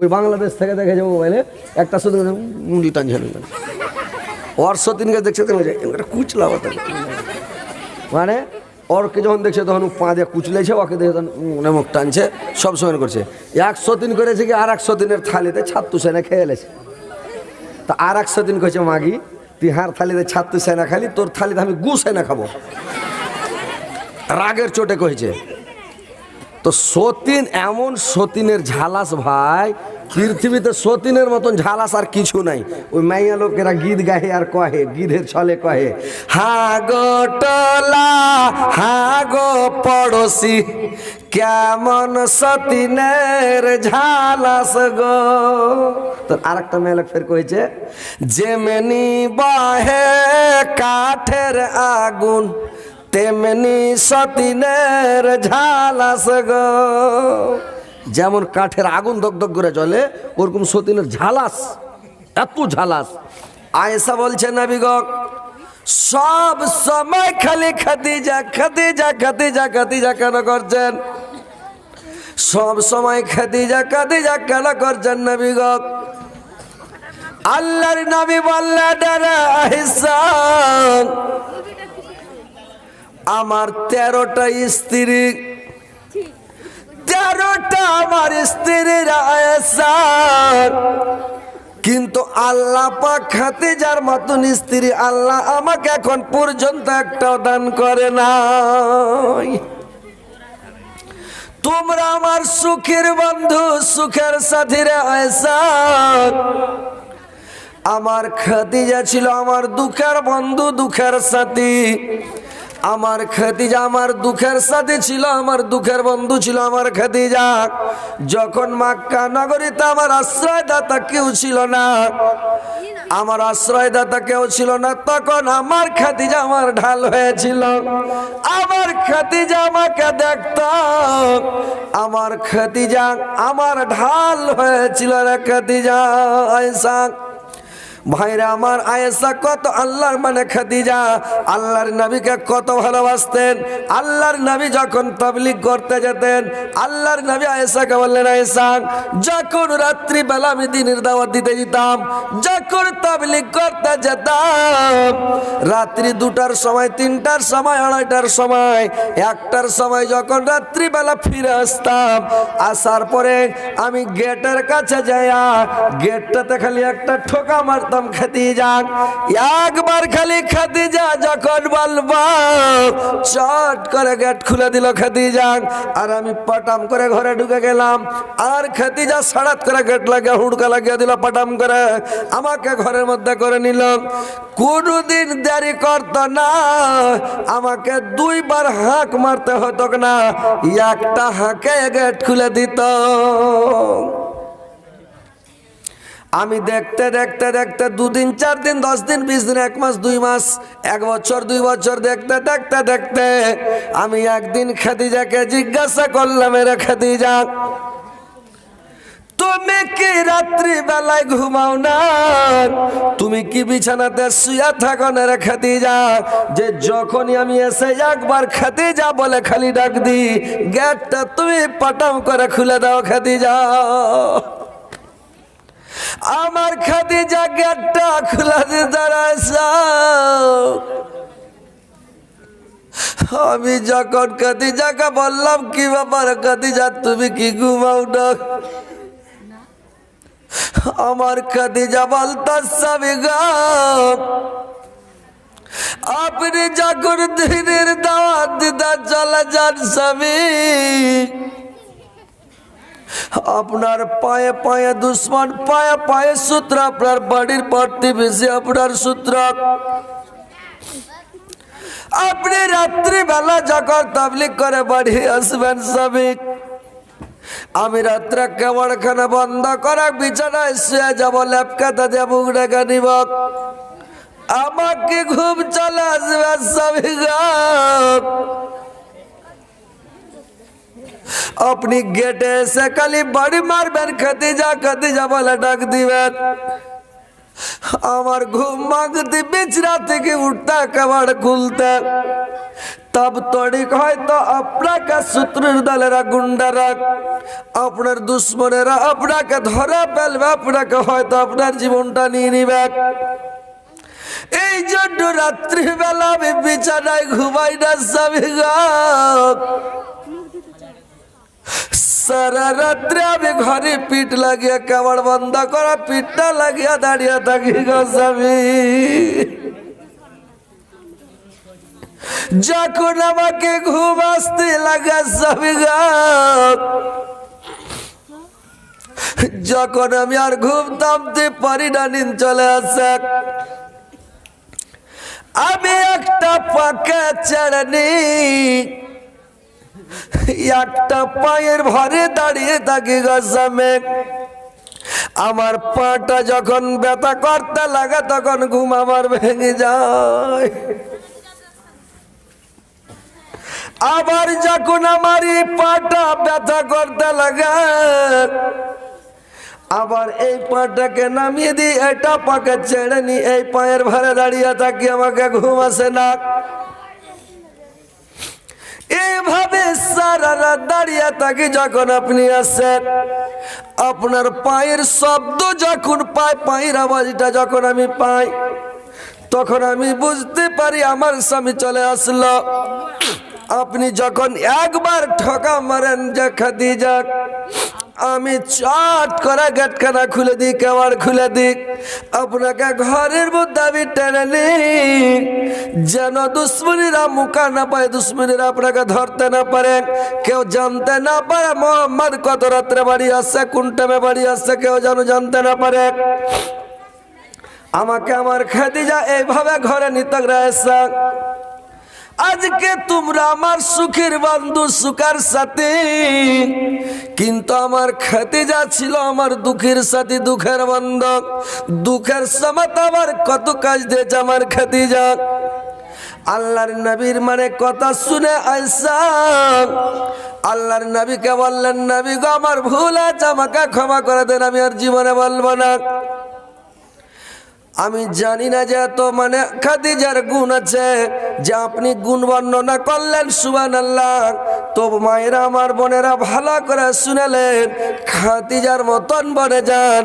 ওই বাংলাদেশ থেকে দেখে যাব মোবাইলে, একটা শুধু মুন্ডি টানছে না ওর সতীনকে দেখছে কুচলা হতো মানে ওরকে যখন দেখছে, তখন পা কুচলেছে ওকে দেখে তখন মনে মুখ টানছে, সব সময় করছে। একশো দিন করেছে কি আর একশো দিনের থালিতে ছাত্তু সেনা খেয়ে এলেছে। তা আর একশো দিন কয়েছে মাগি, তুই হার থালিতে ছাত্তু সেনা খালি, তোর থালিতে আমি গু সেনা খাব। রাগের চোটে কয়েছে তো সতীন এমন সতীনের ঝালাস ভাই, পৃথিবীতে সতীনের মতন ঝালাস আর কিছু নাই। ওই মাইয়া লোকেরা গীত গাহে আর কহে, গীতের ছলে কহে, হা গো টলা, হা গো পড়োশি, কেমন সতীনের ঝালাস গো? তো আর একটা মেয়ে লোক ফের কয়েছে যেমনি বাহে কাঠের আগুন তেমনি সতীনের ঝালাস গো। যেমন কাঠের আগুন দগদগ করে চলে ওরকম সতীনের ঝালাস এত ঝালাস আয়েশা বলছে নাবিগ সব সময় খালি খাদিজা খাদিজা খাদিজা খাদিজা কেন করছেন? সব সময় খাদিজা খাদিজা কেন করছেন নাবিগ আল্লাহর নবী বললেন আহসান আমার তেরোটা স্ত্রী। তেরোটা আমার স্ত্রীর আয়েসার। কিন্তু আল্লাহ পাক খাতে যার মতন স্ত্রী আল্লাহ আমাকে এখন পর্যন্ত একটাও দান করে না তোমরা আমার সুখের বন্ধু, সুখের সাথীরা আয়েসার। আমার খাদিজা ছিল আমার দুঃখের বন্ধু, দুঃখের সাথী। আমার খাদিজা আমার দুঃখের সাথে ছিল, আমার দুঃখের বন্ধু ছিল আমার খাদিজা। যখন মাক্কা নগরীতে আমার আশ্রয়দাতা কেউ ছিল না, আমার আশ্রয়দাতা কেউ ছিল না, তখন আমার খাদিজা আমার ঢাল হয়েছিল। আমার খাদিজা আমাকে দেখত, আমার খাদিজা আমার ঢাল হয়েছিল রে খাদিজা আয়সা ভাইরা আমার আয়েসা কত আল্লাহর মানে খাদিজা। আল্লাহর নবীকে কত ভালোবাসতেন। আল্লাহর নবী যখন তাবলিগ করতে যেতেন, আল্লাহর নবী আয়েশাকে বললেন, আয়েশা, যখন রাত্রিবেলা আমি দিনের দাওয়াত দিতে যেতাম, যখন তাবলিগ করতে যেতাম, রাত্রি দুটার সময়, তিনটার সময়, আড়াইটার সময়, একটার সময় যখন রাত্রিবেলা ফিরে আসতাম, আসার পরে আমি গেটের কাছে যাইয়া, গেটটাতে খালি একটা ঠোকা মারতাম খাদিজা। একবার খালি খাদিজা যখন বলব, চট করে গেট খুলে দিল খাদিজা। আর আমি পটাম করে ঘরে ঢুকে গেলাম। আর খাদিজা সাড়াত করে গেট লাগিয়ে, হুড়কা লাগিয়ে দিল পটাম করে। আমাকে ঘরের মধ্যে করে নিল। কোনদিন দেরি করতো না। আমাকে দুইবার হাঁক মারতে হতো না। একটা হাঁকে গেট খুলে দিত। আমি দেখতে দেখতে দেখতে দুদিন চার দিন দশ দিন বিশ দিন এক মাস, দুই মাস, এক বছর, দুই বছর দেখতে দেখতে দেখতে আমি একদিন খাদিজাকে জিজ্ঞাসা করলাম, এরা খাদিজা, তুমি কি রাত্রি বেলায় ঘুমাও না? তুমি কি বিছানাতে শুয়া থাকো না রে খাদিজা? যে যখনই আমি এসে একবার খাদিজা বলে খালি ডাক দি গেটটা তুমি পটাম করে খুলে দাও খাদিজা। আমার খাদিজা গেটটা খোলা দিয়ে দাঁড়াইছ আমি যখন খাদিজাকে বললাম, কি ব্যাপার খাদিজা, তুমি কি ঘুমাও না? আমার খাদিজা বলতামি আপনি যখন দিনের দাওয়াত দিদা চলে যান স্বামী আপনার পায়ে পায়ে দুশ্মন, পায়ে পায়ে সূত্র, আপনার বাড়ির প্রতিবেশী আপনার সূত্র। আপনি রাত্রিবেলা যখন তাবলিক করে বাড়ি আসবেন সবই আমি রাত্রে কেমনখানে বন্ধ করা বিছানায় শুয়ে যাব ল্যাপকাতা দিয়ে মুখ ঢেকে নিব। আমাকে ঘুম চলে আসবে সবই আপনি গেটে এসে খালি বাড়ি মারবেন খাদিজা খাদিজা বলে ডাক দিবেন আমার ঘুম মাগতে বিছরা থেকে উঠতা কাবার খুলতে তব তড়িক হয়তো আপনাকে শত্রুর দলেরা গুন্ডারা আপনার দুশ্মনেরা আপনাকে ধরা ফেলবে আপনাকে হয়তো আপনার জীবনটা নিয়ে নিবে এই জন্য রাত্রিবেলা আমি বিছানায় ঘুমাই না স্বামী। সারা রাত্রে আমি ঘরে পিঠ লাগিয়ে কাবার বন্ধ করা, পিঠটা লাগিয়ে দাঁড়িয়ে থাকি গো স্বামী। যখন আমাকে ঘুম আসতে লাগে স্বামী যখন আমি আর ঘুম থামতে পারি না, নিন চলে আসে আমি একটা পাকা চাড়নি একটা পায়ের ভরে দাঁড়িয়ে থাকি গসামে আমার পাটা যখন ব্যথা করতে লাগে, তখন ঘুম আমার ভেঙে যায়। আবার যখন আমার এই পাটা ব্যথা করতে লাগে, আবার এই পাটাকে নামিয়ে দিই এটা পাকে ছেড়ে নি এই পায়ের ভারে দাঁড়িয়ে থাকি, আমাকে ঘুম আসে না। এইভাবে সারা রাত দাঁড়িয়ে থাকি যখন আপনি আসেন। আপনার পায়ের শব্দ যখন পাই পায়ের আওয়াজটা যখন আমি পাই, তখন আমি বুঝতে পারি আমার স্বামী চলে আসল। আপনি যখন একবার ঠকা মারেন যে খাদি যাক আমি চট করে গেটখানা খুলে দিই কেমন খুলে দিই। আপনাকে ঘরের মধ্যে আমি টেনে যেন দুশ্মনীরা মুখা না পায়, দুশ্মনীরা আপনাকে ধরতে না পারে কেউ জানতে না পারে মোহাম্মদ কত রাত্রে বাড়ি আসছে কোন টাইমে বাড়ি আসছে কেউ যেন জানতে না পারে। আমাকে আমার খাদিজা এইভাবে ঘরে নিতে রয়েছে। আজকে তোমরা আমার সুখের বন্ধু সুখার সাথে। কিন্তু আমার খাতিজা ছিল আমার দুঃখের সাথে, দুঃখের বন্ধক। দুঃখের সময় তো আমার কত কাজ দিয়েছে আমার খাতিজা আল্লাহর নবীর মানে কথা শুনে আইসা আল্লাহর নবীকে বললেন, নবী গো, আমার ভুল আছে, আমাকে ক্ষমা করে দেন, আমি আর জীবনে বলব না। আমি জানি না যে এত মানে খাদিজার গুণ আছে যে আপনি গুণ বর্ণনা করলেন সুবান আল্লাহ তো মায়েরা আমার বোনেরা ভালো করে শুনেলেন, খাদিজার মতন বনে যান,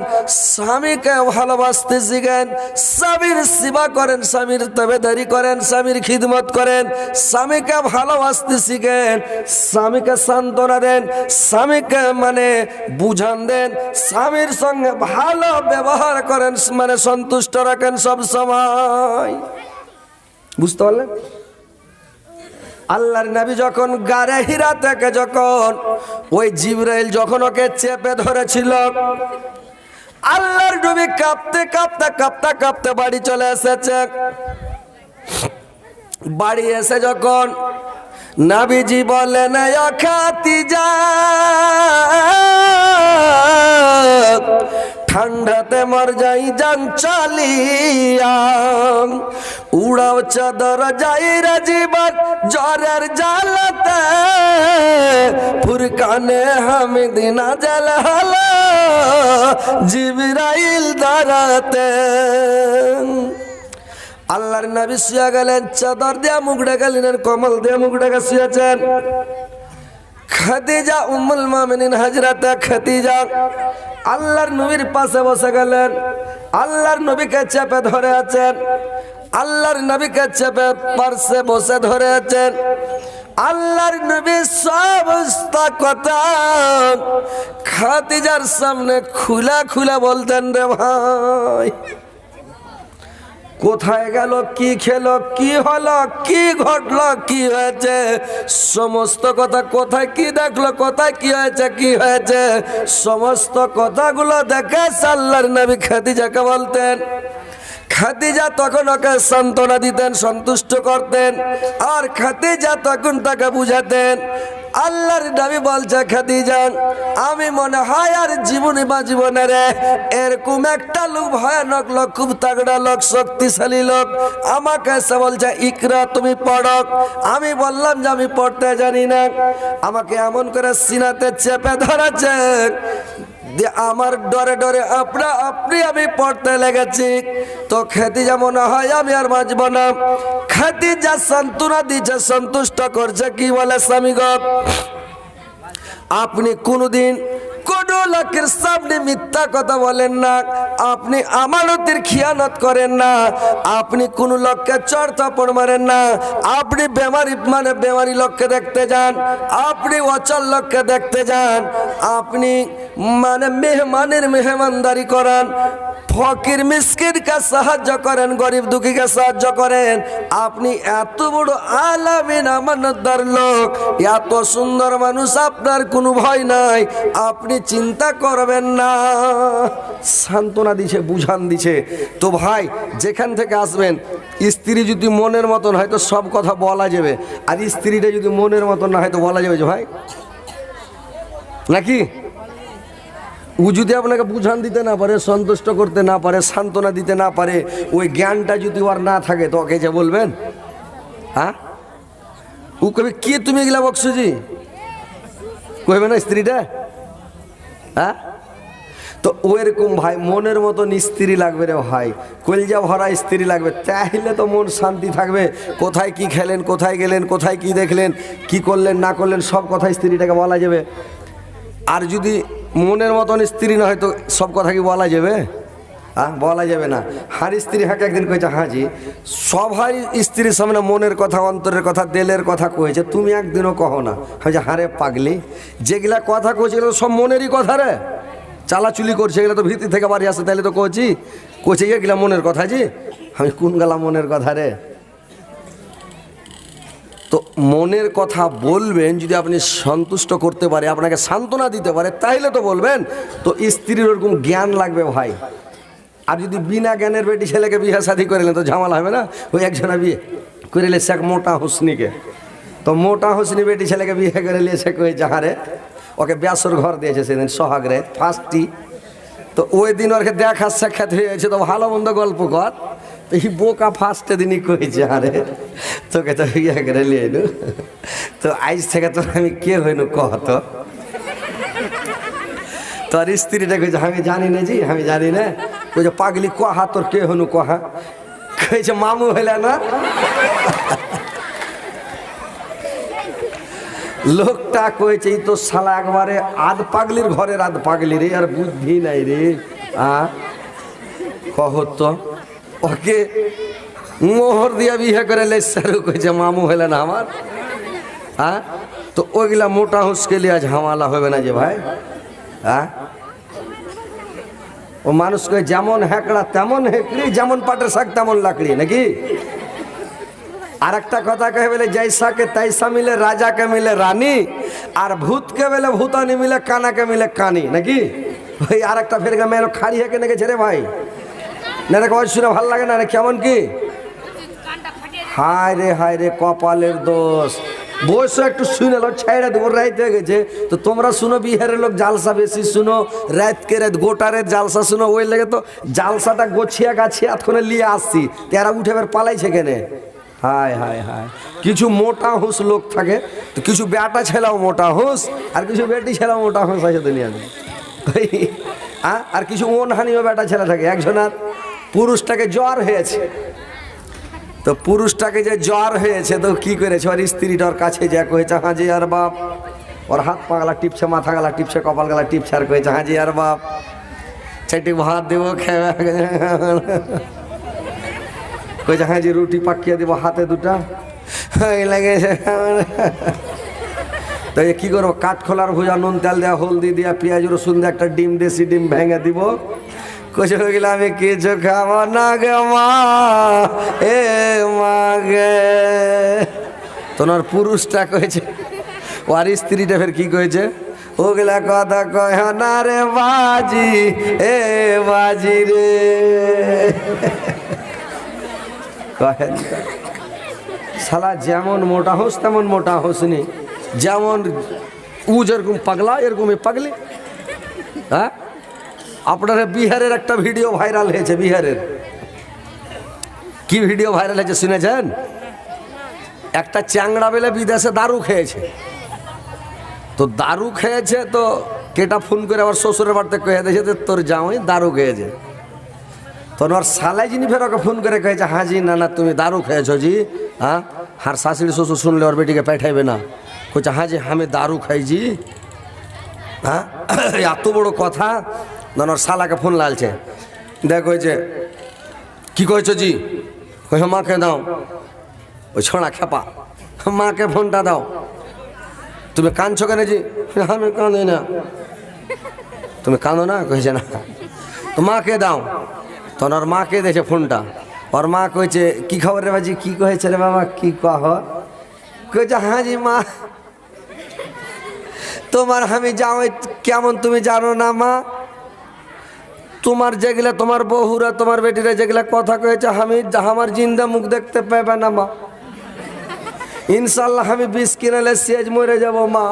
স্বামীকে ভালোবাসতে শিখেন, স্বামীর সেবা করেন, স্বামীর তবেদারি করেন, স্বামীর খিদমত করেন, স্বামীকে ভালোবাসতে শিখেন, স্বামীকে সান্ত্বনা দেন, স্বামীকে মানে বুঝান দেন, স্বামীর সঙ্গে ভালো ব্যবহার করেন মানে সন্তুষ্ট রাখেন সব সময়। বুঝতে পারলেন? আল্লাহর নবী যখন গারে হীরা থেকে যখন ওই জিব্রাইল যখন ওকে চেপে ধরেছিল, আল্লাহর নবী কাঁপতে কাঁপতে কাঁপতে কাঁপতে বাড়ি চলে এসেছে। বাড়ি এসে যখন নাবিজি বলেন খাতি যা ঠান্ডাতে মর যাই যান চালিয়া। উড়াও চাদর যাই রাজীবন জ্বরের জালতে ফুরকানে হামিদিনা জল হলো, জিবরাইল দাঁড়াতে। আল্লাহর নবী শুয়া গেলেন, চাদর দিয়া মুখ ডাকালিনের কমল দিয়া মুখ ডাকা শুয়েছেন। খাদিজা উম্মুল মুমিনিন হযরত খাদিজা। আল্লাহর নবীর পাশে বসে গেলেন। আল্লাহর নবীকে চেপে ধরে আছেন আল্লাহর নবীকে চেপে পার্শ্বে বসে ধরে আছেন আল্লাহর নবী সমস্ত কথা। খাদিজার সামনে খুলা খুলা বলতেন রে ভাই। কোথায় গেল, কি খেলো, কি হলো, কি ঘটলো, কি হয়েছে? সমস্ত কথা কোথায়, কি দেখল, কোথায়, কি হয়েছে কি হয়েছে? সমস্ত কথাগুলো দেখে সাল্লার নবী খাদিজাকে বলতেন। খাদিজা তখন ওকে সান্ত্বনা দিতেন, সন্তুষ্ট করতেন, আর খাদিজা তখন তাকে বুঝাতেন, আল্লাহর নবী বলছে, খাদিজা, আমি মনে হয় আর জীবনে বা জীবনে রে, এরকম একটা লোক, ভয়ানক লোক, খুব তাগড়া লোক, শক্তিশালী লোক, আমাকে এসে বলছে, ইকরা, তুমি পড়ো। আমি বললাম যে আমি পড়তে জানি না। আমাকে এমন করে সিনাতে চেপে ধরেছে যে আমার ডরে ডরে আপনা আপনি আমি পড়তে লেগেছি। তো খেতে যেমন হয়, আমি আর বাঁচব না। খেতে যা সান্ত্বনা দিচ্ছে সন্তুষ্ট করছে কি বলে স্বামীগ আপনি কোনোদিন কোন লোকের সামনে মিথ্যা কথা বলেন না। আপনি আমানতের খিয়ানত করেন না। আপনি কোন লোককে চর থাপড় মারেন না। আপনি বেমারি মানে বেমারি লোককে দেখতে যান। আপনি অচল লোককে দেখতে যান। আপনি মানে মেহমানের মেহমানদারি করান। ফকির মিসকিনকে সাহায্য করেন, গরিব দুঃখীকে সাহায্য করেন। আপনি এত বড় আলামিন, আমানতদার লোক। এত সুন্দর মানুষ আপনার কোনো ভয় নাই। আপনি চিন্তা করবেন না। সান্ত্বনা দিছে, বুঝান দিছে। তো ভাই, যেখান থেকে আসবেন, স্ত্রী যদি মনের মতন হয় তো সব কথা বলা যাবে। আর স্ত্রীটা যদি মনের মতন না হয় তো বলা যাবে যে, ভাই, নাকি? ও যদি আপনাকে বুঝান দিতে না পারে, সন্তুষ্ট করতে না পারে, সান্ত্বনা দিতে না পারে, ওই জ্ঞানটা যদি ওর না থাকে, তো ওকে যে বলবেন? হ্যাঁ? ও কবে কে তুমি এগুলা বকসুজি কইবে না স্ত্রীটা? হ্যাঁ? তো ওইরকম ভাই, মনের মতন স্ত্রী লাগবে রে ভাই। কলজা ভরা স্ত্রী লাগবে। চাইলে তো মন শান্তি থাকবে। কোথায় কি খেলেন, কোথায় গেলেন, কোথায় কি দেখলেন, কি করলেন, না করলেন, সব কথা স্ত্রীটাকে বলা যাবে। আর যদি মনের মতন স্ত্রী না হয় তো সব কথা কি বলা যাবে? হ্যাঁ বলা যাবে না। হার স্ত্রী হাকে একদিন কয়েছে হাজি সবাই স্ত্রীর সামনে মনের কথা, অন্তরের কথা, দেলের কথা কয়েছে তুমি একদিনও কহো না। আমি হারে পাগলি, যেগুলা কথা কয়েছে এগুলো সব মনেরই কথা রে। চালাচুলি করছে, এগুলো তো ভিতর থেকে বাড়ি আসে তাহলে তো কছি কছে এগুলা মনের কথা জি আমি কোন গেলা মনের কথা রে? তো মনের কথা বলবেন, যদি আপনি সন্তুষ্ট করতে পারে, আপনাকে সান্ত্বনা দিতে পারে, তাইলে তো বলবেন। তো স্ত্রীর ওরকম জ্ঞান লাগবে ভাই। আর যদি বিনা জ্ঞানের বেটি ছেলেকে বিয়ে শাদি করিলেন তো ঝামেলা হবে না? ওই একজনা বিয়ে করিলে শেখ মোটা হুসনিকে। তো মোটা হুসনি বেটি ছেলেকে বিয়ে করে নিয়ে সে কয়ে যাহারে ওকে ব্যাসর ঘর দিয়েছে সেদিন, সোহাগরে ফার্স্টটি তো ওই দিন ওরকে দেখা সাক্ষাৎ হয়েছে তো ভালো মন্দ গল্প কর। তো এই বোকা ফার্স্টে দিনই কইছে আরে তোকে তো ইয়ে করে লিয়ে নু তো আজ থেকে তো আমি কে হইনু কহ তো? তোর স্ত্রীটা কইছে, আমি জানি না জি, আমি জানি না। কইছে, পাগলি, কহা তোর কে হনু কহা? কইছে, মামু হইলে না? লোকটা কয়েছে এই তো শালা একবারে আধ পাগলির ঘরের আধ পাগলি রে, আর বুদ্ধি নাই রে। আ? কহ তো, ওকে মোহর দিয়া বিয়ে করে লেসারু কইছে, মামু হইলে না আমার। হ্যাঁ তো ওইগুলা মোটা হুসকে লিয়া ঝামেলা হবে না যে ভাই। হ্যাঁ ও মানুষকে যেমন হ্যাকড়া তেমন হেঁকড়ি, যেমন পাটের শাক, তেমন লাকড়ি, নাকি? আর একটা কথা কহে বলে জৈসাকে তৈসা মিলে, রাজাকে মিলে রানী, আর ভূতকে বলে, ভূতানি মিলে, কানাকে মিলে কানি, নাকি? ওই আর একটা ফের মেয়ে খাড়ি হেঁকে নেগেছে রে ভাই। না রে শুনে ভালো লাগে না, কেমন কি? হায় রে হায় রে, কপালের দোষ। বয়স একটু শুনে লো ছেড়ে দেবো, রাইত হয়ে গেছে। তো তোমরা শুনো, বিহারের লোক জালসা বেশি শুনো রাতকে রাত গোটা রাত জালসা শুনো, ওই লেগে তো জালসাটা গোছিয়া গাছিয়া এতক্ষণে নিয়ে আসছি তেরা উঠে এবার পালাইছে কেনে? হায় হায় হায়। কিছু মোটা হুঁস লোক থাকে, তো কিছু বেটা ছেলাও মোটা হুঁস আর কিছু বেটি ছেলাও মোটা হুঁস আছে দুনিয়াতে। আর কিছু মনহানিও বেটা ছেলে থাকে, একজনের পুরুষটাকে জ্বর হয়েছে। তো পুরুষটাকে যে জ্বর হয়েছে, তো কি করেছে? ওর স্ত্রীটার কাছে যা কয়েছে হাজি আর বাপ। ওর হাত পা গলা টিপছে, মাথা গলা টিপছে, কপাল গালা টিপছে, আর কয়েছে হাজি আর বাপ। চারটি ভাত দেবো, খেয়ে কয়েছে হাজি রুটি পাকিয়ে দেবো হাতে দুটা। লেগেছে। তো কি করব? কাঠ খোলার ভুজা, নুন, তেল দেওয়া হলদি দিয়া, পেঁয়াজ, রসুন দিয়ে, একটা ডিম দেশি ডিম ভেঙে দিব। হয়ে গেলে আমি কিছু খাব না গে মা, এ মা গে। তোমার পুরুষটা কয়েছে ও আর স্ত্রীটা ফের কি কয়েছে ওগুলা কথা কয়, না রে বাজি, এ বাজি রে। শালা যেমন মোটা হোস, তেমন মোটা হোসনি যেমন উ যেরকম পাগলা এরকম পাগলি। হ্যাঁ? আপনার বিহারের একটা ভিডিও ভাইরাল হয়েছে, বিহারের। কি ভিডিও ভাইরাল হয়েছে শুনেছেন? একটা চ্যাংড়া বেলে বিদেশে দারু খেয়েছে। তো দারু খেয়েছে তো কেটা ফোন করে আবার শ্বশুরের বাড়িতে কয়ে দিয়েছে যে তোর জামাই দারু খেয়েছে। তোর ওর সালাই যিনি ফের ওকে ফোন করে কয়েছে হ্যাঁ জি, না না, তুমি দারু খেয়েছো জি হ্যাঁ? হার শাশুড়ি শ্বশুর শুনলে ওর বেটিকে পাঠাইবে না। কইছে হ্যাঁ জি, আমি দারু খাইছি হ্যাঁ? এত বড় কথা না ওর শালাকে ফোন লালছে। দেখ কইছে কি কইছো জি? কই মাকে দাও। ওই ছড়া খেপা। মাকে ফোনটা দাও। তুমি কাঁদছো কেন জি? আমি কাঁদি না। তুমি কাঁদো না? কইছে না। তো মাকে দাও। তখন ওর মাকে দিয়েছে ফোনটা। ওর মা কইছে, কি খবর রে বাজি? কি কয়েছে রে বাবা? কি কহ? কইছে হ্যাঁ জি মা। তোমার আমি যাও কেমন তুমি জানো না মা? তোমার যেগুলা তোমার বহুরা তোমার বেটিরা যেগুলা কথা কয়েছে, আমি আমার জিন্দা মুখ দেখতে পাবে না, মা। ইনশাল্লাহ আমি বিষ কিনালে সেজ মরে যাব, মা।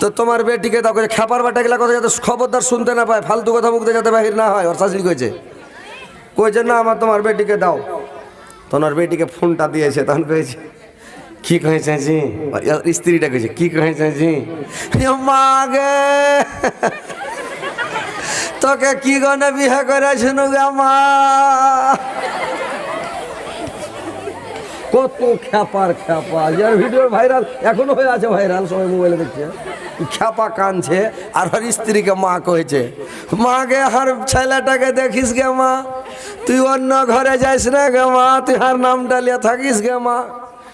তো তোমার বেটিকে দাও কইছে খেপার বাটা গেলা কথা যাতে খবরদার শুনতে না পায়, ফালতু কথা মুখ দিয়ে যাতে বাহির না হয়, ওর শাশুড়ি কইছে। কইছে, না আমার তোমার বেটিকে দাও। তোমার বেটিকে ফোনটা দিয়েছে, তখন কয়েছে কি জি? ওর স্ত্রীটা কইছে, কি কহেছে জি? মাগে তোকে কি গনে বিয়ে করেছিল মা? কত খ্যাপার খ্যাপা। যার ভিডিও ভাইরাল এখনও হয়ে আছে ভাইরাল সবাই মোবাইলে দেখছে। খ্যাপা কানছে আর ওর স্ত্রীকে মা কয়েছে মাকে হার ছেলেটাকে দেখিস গে মা, তুই অন্য ঘরে যাইস না গে মা, তুই হার নাম ডালিয়া থাকিস গে মা।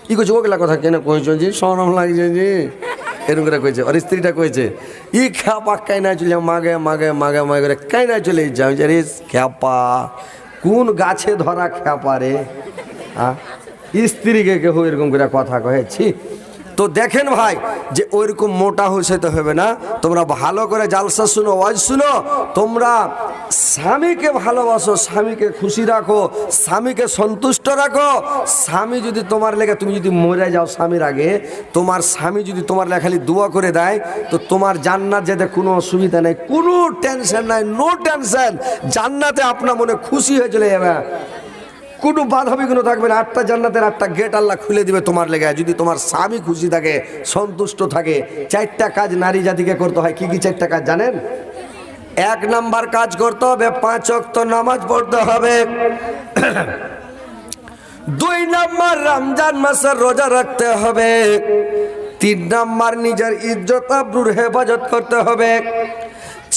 কি করছে ওগুলা কথা কেন কইছ জি? সরম লাগছে জি? এরকম করে কইছে আর স্ত্রীটা কয়েছে ই খ্যাপা, কাই না চলে মাগে মাগে মাগে মাগে করে কাইনা চলে যাও। রে খ্যাপা, কোন গাছে ধরা খ্যাপা রে? হ্যাঁ স্ত্রীকে কেউ এরকম করে কথা কহেছি তো দেখেন ভাই, যে ওইরকম মোটা হয়েছে তো হবে না। তোমরা ভালো করে জালসা শুনো, ওয়াজ শুনো। তোমরা স্বামীকে ভালোবাসো, স্বামীকে খুশি রাখো, স্বামীকে সন্তুষ্ট রাখো। স্বামী যদি তোমার লেগে, তুমি যদি মরে যাও স্বামীর আগে, তোমার স্বামী যদি তোমার লেগে খালি দোয়া করে দেয়, তো তোমার জান্নাত যেতে কোনো অসুবিধা নেই, কোনো টেনশন নাই নো টেনশন জান্নাতে আপনার মনে খুশি হয়ে চলে যাবে। কোনো বাধা বিঘ্ন থাকবে না। আটটা জান্নাতের আটটা গেট আল্লাহ খুলে দিবে তোমার লেগে। যদি তোমার স্বামী খুশি থাকে, সন্তুষ্ট থাকে, চারটা কাজ নারী জাতিকে করতে হয়, কি কি চারটা কাজ জানেন? এক নাম্বার কাজ করতে হবে, পাঁচ অক্ত নামাজ পড়তে হবে। দুই নাম্বার রমজান মাসের রোজা রাখতে হবে। তিন নাম্বার নিজের ইজ্জত, আব্রুর হেফাজত করতে হবে।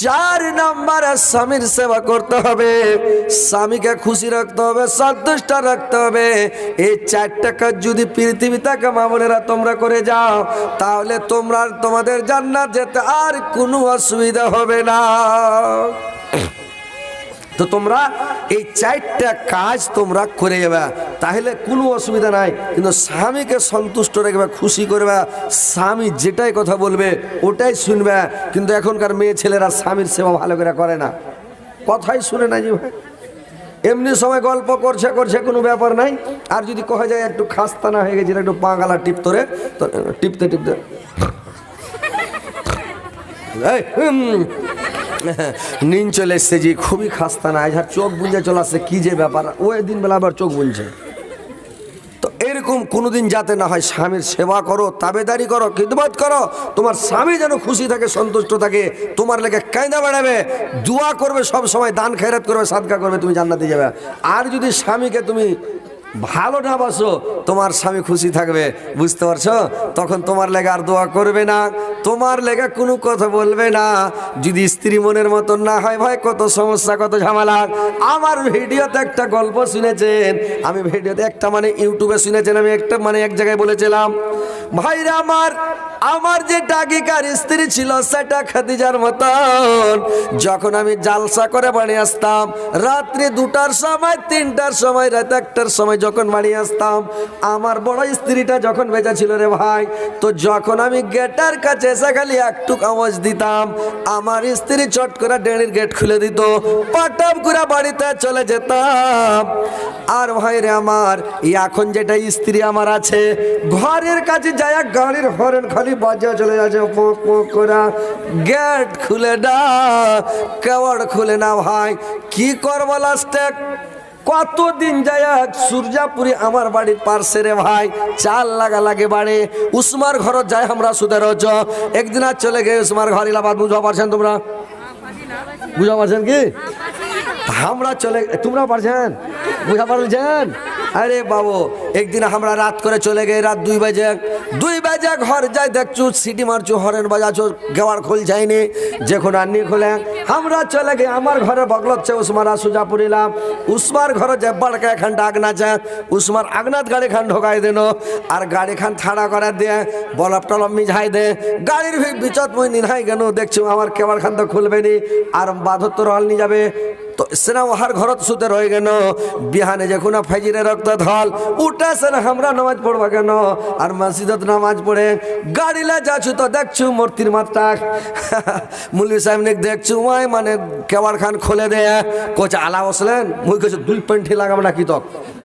চার নাম্বার স্বামীর সেবা করতে হবে। স্বামীকে খুশি রাখতে হবে, সন্তুষ্ট রাখতে হবে। এই চারটা কাজ যদি পৃথিবী থাকে মামুনেরা তোমরা করে যাও, তাহলে তোমরা তোমাদের জান্নাত যেতে আর কোনো অসুবিধা হবে না। তো তোমরা এই চারটা কাজ তোমরা করে যাবে। তাহলে কোনো অসুবিধা নাই, কিন্তু স্বামীকে সন্তুষ্ট রাখবে খুশি করবে, স্বামী যেটাই কথা বলবে ওটাই শুনবে, কিন্তু এখনকার মেয়ে ছেলেরা স্বামীর সেবা ভালো করে করে না। কথাই শুনে না যে ভাই এমনি সময় গল্প করছে করছে, কোনো ব্যাপার নাই। আর যদি কহে যায় একটু খাস্তা না হয়ে গেছে, একটু পাঁগালা টিপ তোরে টিপতে টিপতে। নিন চলে এসছে যে খুবই খাস্তা না আর চোখ বুঝে চলে আসছে, কি যে ব্যাপার? ওই দিন বেলা আবার চোখ বুনছে তো এরকম কোনোদিন যাতে না হয় স্বামীর সেবা করো, তাবেদারি করো, খিদমত করো, তোমার স্বামী যেন খুশি থাকে, সন্তুষ্ট থাকে, তোমার লেগে কায়দা বাড়াবে, দোয়া করবে সব সময়, দান খেরাত করবে, সাদকা করবে, তুমি জান্নাতে যাবে। আর যদি স্বামীকে তুমি ভালো না বাসো তোমার স্বামী খুশি থাকবে, বুঝতে পারছ? তখন তোমার লেগে আর দোয়া করবে না, তোমার লেগে কোনো কথা বলবে না। যদি স্ত্রী মনের মতন না হয়, ভাই, কত সমস্যা, কত ঝামেলা। আমার ভিডিওতে একটা গল্প শুনেছেন, আমি ভিডিওতে একটা মানে ইউটিউবে শুনেছেন, আমি একটা মানে এক জায়গায় বলেছিলাম, ভাইরা আমার আমার যে ডাকিকার স্ত্রী ছিল, সেটা খাদিজার মতন। যখন আমি জালসা করে বাড়ি আসতাম, রাত্রি দুটার সময়, তিনটার সময়, রাত একটার সময় যখন বাড়ি আসতাম, আমার বড় স্ত্রীটা যখন বেঁচে ছিল রে ভাই, তো যখন আমি গেটার কাছে এসে খালি একটু আওয়াজ দিতাম, আমার স্ত্রী চট করে ডেড়ির গেট খুলে দিত পাটাম করে বাড়িতে চলে যেতাম। আর ভাই রে আমার এখন যেটা স্ত্রী আমার আছে, ঘরের কাছে যায় গাড়ির হরেন খালি বাজা চলে যাচ্ছে পোক পোক করে। গেট খুলে না কেওয়াড় খুলে না ভাই কি করব লাস্টে? কতদিন যায় সূর্যাপুরি আমার বাড়ির পার্শ্বে রে ভাই, চাল লাগা লাগে বাড়ে। উসমার ঘর যায় আমরা সুদের রজ একদিন আর চলে গে উসমার ঘর ইলাবাদ বুঝতে পারছেন তোমরা? বুঝা পারছেন কি? আমরা চলে, তোমরা পারছেন? বুঝা পারছেন? আরে বাবু একদিন আমরা রাত করে চলে গে রাত দুই বাজে দুই বাজে ঘর যাই দেখছু, সিটি মারছু, হরেন বাজাছো গেওয়ার খোল যায়নি যখন আনি খোলে। আমরা চলে গে আমার ঘরে বগলচ্ছে উসমারা সুজা পুরিলাম উসমার ঘরে যে বড়কা এখানটা আগনা আছে উসমার আগনাত গাড়ি খান ঢোকাই দেন, আর গাড়ি খান থাড়া করে দিয়ে বলব টলব মিঝাই দে। গাড়ির ভি- বিচত মই নিহাই গেল দেখছ আমার কেবার খান তো খুলবে নি, আর বাধত্ব রহল নিয়ে যাবে। তো সেনা ওহার ঘরত সুতে রয়ে গেল বিহানে যখন ফাইজিরে রক্ত ধল, উঠা সেনা আমরা নামাজ পড়বা কেন? আর মসজিদত নামাজ পড়ে গাড়িলা যাচ্ছু তো দেখছু মূর্তির মাত্রা। মুলি সাহেব নে দেখছু, ওই মানে খান খোলে দে। কোচ আলা বসলেন মুই কিছু দুই পেন্টি লাগাম নাকি তক?